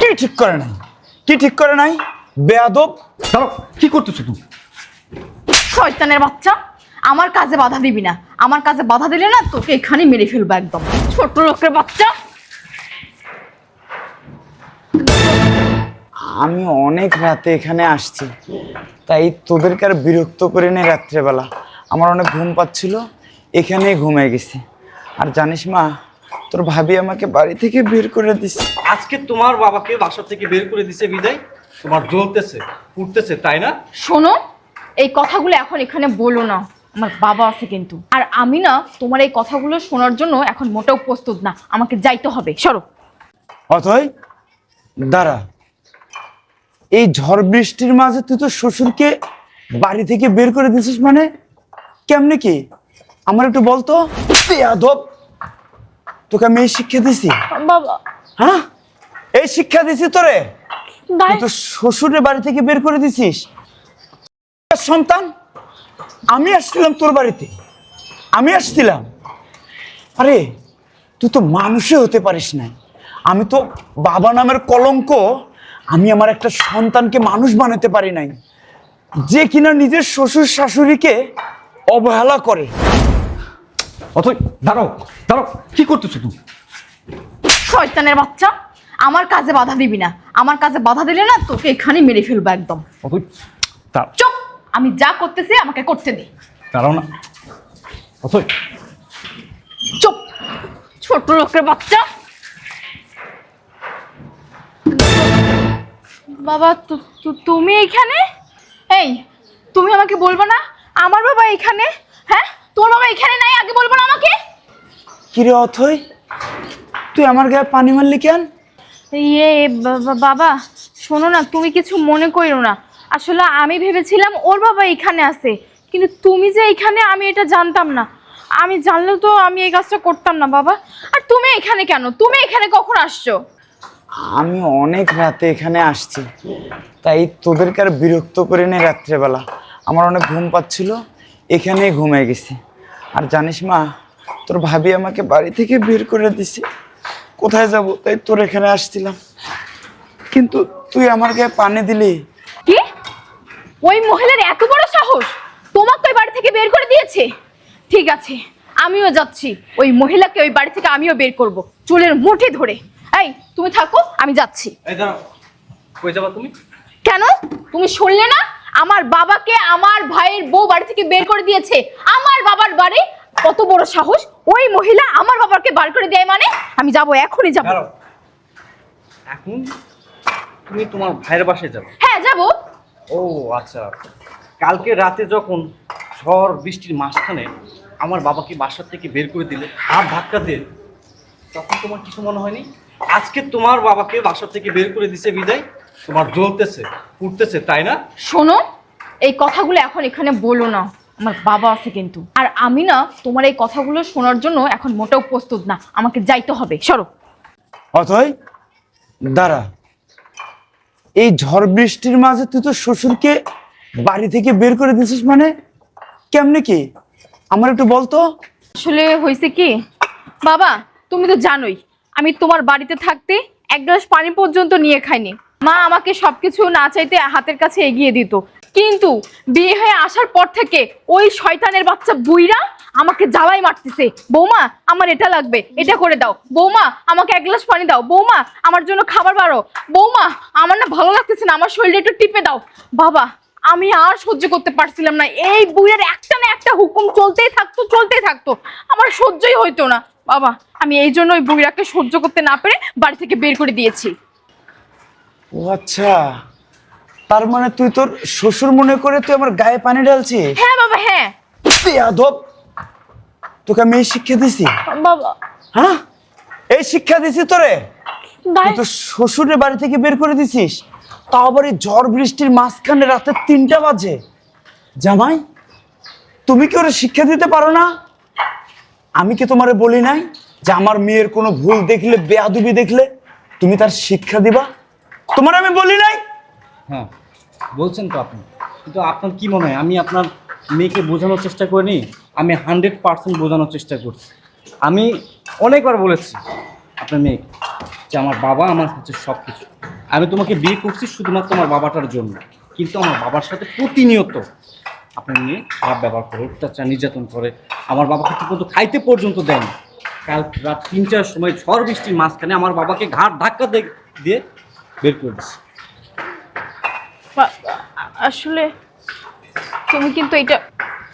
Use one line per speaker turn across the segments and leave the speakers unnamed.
কি ঠিক করে নাই? কি ঠিক করে নাই? বেয়াদব।
কি করতেছো তুমি?
শয়তানের বাচ্চা আমার কাজে বাধা দিবি না। আমার কাজে বাধা দিলে না তোকে এখানে মেরে ফেলব একদম। ছোট লোকের বাচ্চা।
আমি অনেক রাতে এখানে আসছি তাই তোদেরকে আর বিরক্ত করে নেই রাত্রেবেলা। আমার অনেক ঘুম পাচ্ছিল এখানেই ঘুমিয়ে গেছি। আর জানিস মা তোর ভাবি আমাকে বাড়ি থেকে বের করে দিছে।
আজকে তোমার বাবাকে বাসা থেকে বের করে দিছে বিদায়। তোমার জ্বলতেছে উঠতেছে তাই না?
শোনো এই কথাগুলো এখন এখানে বলো না। আমার বাবা আছে কিন্তু। আর আমি না তোমার এই কথাগুলো শোনার জন্য এখন মোটেও প্রস্তুত না। আমাকে যাইতে হবে। সরো।
অথই দাঁড়া। এই ঝড় বৃষ্টির মাঝে তুই তো শ্বশুরকে বাড়ি থেকে বের করে দিছিস মানে? কেমনে কি? আমার একটু বলতো? বেয়াদব তোকে আমি এই শিক্ষা দিছি?
বাবা।
হ্যাঁ? এই শিক্ষা দিছি তোরে? তো শ্বশুরের বাড়ি থেকে বের করে দিছিস? সন্তান? আমি আসছিলাম তোর বাড়িতে। আমি আসছিলাম। আরে তুই তো মানুষে হতে পারিস নাই। আমি তো বাবা নামের কলঙ্ক। আমি আমার একটা সন্তানকে মানুষ বানাতে পারি নাই। যে কিনা নিজের শ্বশুর শাশুড়িকে অবহেলা করে।
অথই দাঁড়াও দাঁড়াও কি করতেছো তুমি?
শয়তানের বাচ্চা আমার কাজে বাধা দিবি না। আমার কাজে বাধা দিলে না তোকে এখানে মেরে ফেলব একদম।
অথই দাঁড়াও।
চুপ! আমি যা করতেছি আমাকে করতে দে।
দাঁড়াও না। অথই।
চুপ! ছোট লোকের বাচ্চা। বাবা তুমি এখানে? এই তুমি আমাকে বলব না? আমার বাবা এখানে? হ্যাঁ? তোর বাবা এখানে নাই আগে বলব না আমাকে?
কিরে অথই? তুই আমার গায়ে পানি মারলি কেন?
ইয়ে বা- বাবা শোনো না তুমি কিছু মনে করো না। আসলে আমি ভেবেছিলাম ওর বাবা এখানে আছে কিন্তু তুমি যে এখানে আমি এটা জানতাম না। আমি জানলেও তো আমি এই কাজটা করতাম না বাবা। আর তুমি এখানে কেন? তুমি এখানে কখন আসছো?
আমি অনেক রাতে এখানে আসছি তাই তোদেরকে আর বিরক্ত করে নেই রাত্রেবেলা। আমার অনেক ঘুম পাচ্ছিল এখানেই ঘুমিয়ে গেছি। আর জানিস মা তোর ভাবি আমাকে বাড়ি থেকে বের করে দিছে। কোথায় যাব? তাই তোর এখানে আসছিলাম। কিন্তু তুই আমার গায়ে পানি দিলি।
কি? ওই মহিলার এত বড় সাহস? তোমাকে ওই বাড়ি থেকে বের করে দিয়েছে। ঠিক আছে আমিও যাচ্ছি। ওই মহিলাকে ওই বাড়ি থেকে আমিও বের করব চুলের মুঠি ধরে। এই তুমি থাকো আমি যাচ্ছি।
এই দাঁড়াও কই যাবা তুমি?
কেন? তুমি শুনলে না? আমার বাবাকে আমার ভাইয়ের বউ বাড়ি থেকে বের করে দিয়েছে। আমার বাবার বাড়ি কত বড় সাহস? ওই মহিলা আমার বাবাকে বার করে দেয় মানে? আমি যাব এখনই যাব।
দাঁড়াও। এখন তুমি তোমার ভাইয়ের বাসায় যাবে?
হ্যাঁ যাব।
ও আচ্ছা। কালকে রাতে যখন ঝড় বৃষ্টির মাঝখানে আমার বাবাকে বাসার থেকে বের করে দিলে হাত ধাক্কা দিয়ে তখন তোমার কিছু মনে হয়নি? আজকে তোমার বাবাকে বাসার থেকে বের করে দিছে বিদায়? তোমার জ্বলতেছে উঠতেছে তাই না?
শোনো এই কথাগুলো এখন এখানে বলো না। আমার বাবা আছে কিন্তু। আর আমি না তোমার এই কথাগুলো শোনার জন্য এখন মোটেও প্রস্তুত না। আমাকে যাইতে হবে। সরো।
অথই দাঁড়া। এই ঝড় বৃষ্টির মাঝে তুই তো শ্বশুরকে বাড়ি থেকে বের করে দিছিস মানে? কেমনে কি? আমার একটু বলতো
আসলে হয়েছে কি? বাবা তুমি তো জানোই আমি তোমার বাড়িতে থাকতে এক গ্লাস পানি পর্যন্ত নিয়ে খাইনি। মা আমাকে সবকিছু না চাইতে হাতের কাছে এগিয়ে দিত। কিন্তু বিয়ে হয়ে আসার পর থেকে ওই শয়তানের বাচ্চা বুইরা আমাকে জ্বালাই মারতেছে। বৌমা, আমার এটা লাগবে, এটা করে দাও। বৌমা, আমাকে এক গ্লাস পানি দাও। বৌমা, আমার জন্য খাবার বাড়ো। বৌমা, আমার না ভালো লাগতেছে না, আমার শরীরে একটু টিপে দাও। বাবা, আমি আর সহ্য করতে পারছিলাম না। এই বুইয়ের একটা না একটা হুকুম চলতেই থাকতো চলতেই থাকতো। আমার সহ্যই হইতো না। বাবা, আমি এই জন্য ওই বুইরাকে সহ্য করতে না পেরে বাড়ি থেকে বের করে দিয়েছি।
ও আচ্ছা। তার মানে তুই তোর শ্বশুর মনে করে তুই আমার গায়ে পানি ঢালছিস?
হ্যাঁ বাবা হ্যাঁ।
বেয়াদব তোকে আমি এই শিক্ষা দিছি?
বাবা।
হ্যাঁ? এই শিক্ষা দিছি তোরে? তুই
গায়ে
তো শ্বশুরের বাড়ি থেকে বের করে দিছিস? তাও আবার এই ঝড় বৃষ্টির মাঝখানে রাতে তিনটা বাজে। জামাই তুমি কি ওরা শিক্ষা দিতে পারো না? আমি কি তোমারে বলি নাই যে আমার মেয়ের কোনো ভুল দেখলে বেয়াদুবি দেখলে তুমি তার শিক্ষা দিবা? তোমার আমি বলি নাই?
হ্যাঁ বলছেন তো আপনি। কিন্তু আপনার কি মনে হয়? আমি আপনার মেয়েকে বোঝানোর চেষ্টা করিনি, আমি হান্ড্রেড পার্সেন্ট বোঝানোর চেষ্টা করছি। আমি অনেকবার বলেছি আপনার মেয়েকে যে আমার বাবা আমার হচ্ছে সব কিছু আমি তোমাকে বিয়ে করছি শুধুমাত্র আমার বাবাটার জন্য। কিন্তু আমার বাবার সাথে প্রতিনিয়ত আপনার মেয়ে খারাপ ব্যবহার করে, অত্যাচার, নির্যাতন করে। আমার বাবাকে ঠিক মতো খাইতে পর্যন্ত দেন কাল রাত তিনটার সময় ঝড় বৃষ্টির মাঝখানে আমার বাবাকে ঘাট ধাক্কা দিয়ে বের করে দিচ্ছে
আসলে তুমি কিন্তু এটা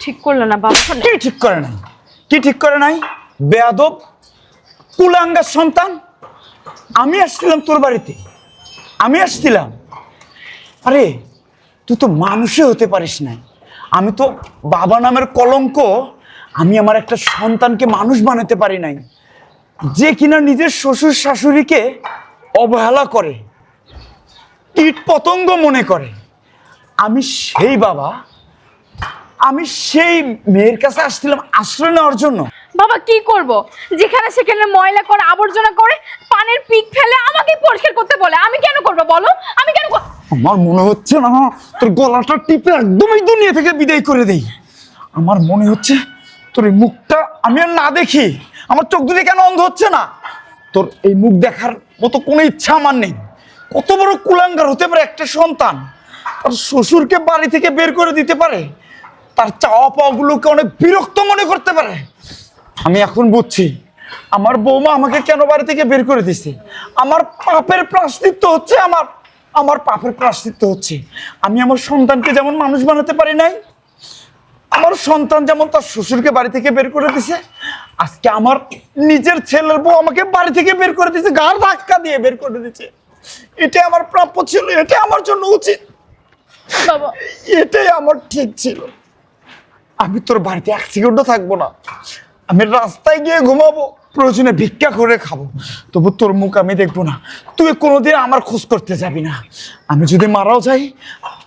ঠিক করলে না বাবা।
কি ঠিক করে নাই? কি ঠিক করে নাই? বেয়াদব কুলাঙ্গার সন্তান। আমি আসছিলাম তোর বাড়িতে। আমি আসছিলাম। আরে তুই তো মানুষই হতে পারিস নাই। আমি তো বাবা নামের কলঙ্ক। আমি আমার একটা সন্তানকে মানুষ বানাতে পারি নাই। যে কিনা নিজের শ্বশুর শাশুড়িকে অবহেলা করে। কীট পতঙ্গ মনে করে। আমি সেই বাবা আমি সেই মেয়ের কাছে আসছিলাম আশ্রয় নেওয়ার জন্য।
বাবা কি করব? যেখানে সেখানে ময়লা করে আবর্জনা করে পানের পিক ফেলে আমাকে পরিষ্কার করতে বলে। আমি কেন করব বলো? আমি কেন
আমার মনে হচ্ছে না তোর গলাটা টিপে একদমই দুনিয়া থেকে বিদায় করে দেই। আমার মনে হচ্ছে তোর এই মুখটা আমি আর না দেখি। আমার চোখ দুটি কেন অন্ধ হচ্ছে না? তোর এই মুখ দেখার মতো কোনো ইচ্ছা আমার নেই। কত বড় কুলাঙ্গার হতে পারে একটা সন্তান? তার শ্বশুরকে বাড়ি থেকে বের করে দিতে পারে। তার চাওয়া পাওয়াগুলোকে অনেক বিরক্ত মনে করতে পারে। আমি এখন বুঝছি, আমার বৌমা আমাকে কেন বাড়ি থেকে বের করে দিছে? আমার পাপের প্রাশ্চিত্য হচ্ছে আমার আমার পাপের প্রাশ্চিত্য হচ্ছে। আমি আমার সন্তানকে যেমন মানুষ বানাতে পারি নাই, আমার সন্তান যেমন তার শ্বশুরকে বাড়ি থেকে বের করে দিছে, আজকে আমার নিজের ছেলের বউ আমাকে বাড়ি থেকে বের করে দিছে ঘাড় ধাক্কা দিয়ে বের করে দিচ্ছে এটা আমার প্রাপ্য ছিল এটা আমার জন্য উচিত।
বাবা।
এটাই আমার ঠিক ছিল। আমি তোর বাড়িতে এক সেকেন্ডও থাকব না। আমি রাস্তায় গিয়ে ঘুমাবো প্রয়োজনে ভিক্ষা করে খাব। তবু তোর মুখ আমি দেখব না। তুই কোনোদিন আমার খোঁজ করতে যাবি না। আমি যদি মারাও যাই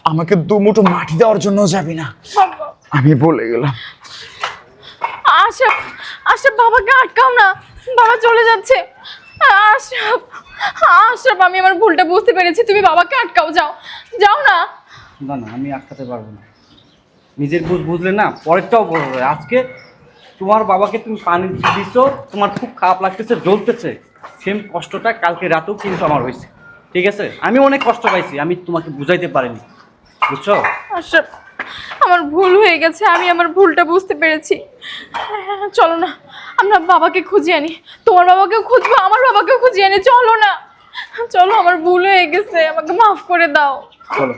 আমাকে দু মুঠো মাটি দেওয়ার জন্য যাবি না। আমি বলে গেলাম।
আশরাফ আশরাফ বাবাকে আটকাও না। বাবা চলে যাচ্ছে। আশরাফ আশরাফ আমি আমার ভুলটা বুঝতে পেরেছি। তুমি বাবাকে আটকাও যাও। যাও না।
না না আমি আটকাতে পারব না। নিজের বুঝ বুঝলে না পরেরটাও বলবে আজকে তোমার বাবাকে তুমি পানি দিছো তোমার খুব খারাপ লাগতেছে জ্বলতেছে। সেম কষ্টটা কালকে রাতেও কিন্তু আমার হয়েছে। ঠিক আছে? আমি অনেক কষ্ট পাইছি আমি তোমাকে বুঝাইতে পারিনি। বুঝছ?
আশরাফ আমার ভুল হয়ে গেছে আমি আমার ভুলটা বুঝতে পেরেছি। চলো না। আমরা বাবাকে খুঁজে আনি। তোমার বাবাকে খুঁজবো, আমার বাবাকে খুঁজে আনি। চলো না। চলো, আমার ভুল হয়ে গেছে। আমাকে মাফ করে দাও।
চলো।